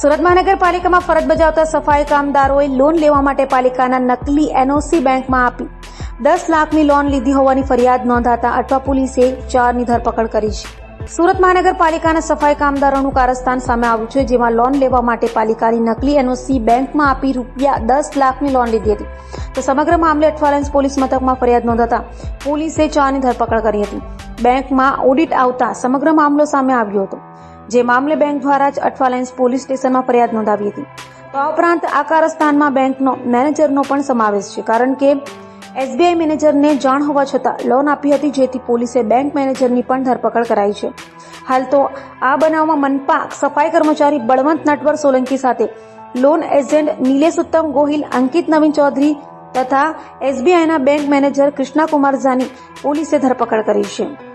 સુરત મહાનગરપાલિકામાં ફરજ બજાવતા સફાઈ કામદારોએ લોન લેવા માટે પાલિકાના નકલી એનઓસી બેંકમાં આપી. દસ લાખની લોન લીધી હોવાની ફરિયાદ નોંધાતા અઠવા પોલીસે ચારની ધરપકડ કરી છે. સુરત મહાનગરપાલિકાના સફાઈ કામદારોનું કારસ્થાન સામે આવ્યું છે, જેમાં લોન લેવા માટે પાલિકાની નકલી એનઓસી બેંકમાં આપી રૂપિયા દસ લાખની લોન લીધી હતી. તો સમગ્ર મામલે અઠવાલેન્સ પોલીસ મથકમાં ફરિયાદ નોંધાતા પોલીસે ચાની ધરપકડ કરી હતી. બેંકમાં ઓડિટ આવતા સમગ્ર મામલો સામે આવ્યો હતો, જે મામલે બેંક દ્વારા જ અઠવાલેન્સ પોલીસ સ્ટેશનમાં ફરિયાદ નોંધાવી હતી. તો આ ઉપરાંત આ કારસ્થાનમાં બેંકનો મેનેજરનો પણ સમાવેશ છે, કારણ કે એસબીઆઈ મેનેજરને જાણ હોવા છતાં લોન આપી હતી, જેથી પોલીસે બેંક મેનેજરની પણ ધરપકડ કરાઈ છે. હાલ તો આ બનાવમાં મનપા સફાઈ કર્મચારી બળવંત નટવર સોલંકી સાથે. લોન એજન્ટ નિલેશ ઉત્તમ ગોહિલ, અંકિત નવીન ચૌધરી તથા એસબીઆઈના બેંક મેનેજર કૃષ્ણાકુમાર ઝાની પોલીસે ધરપકડ કરી છે.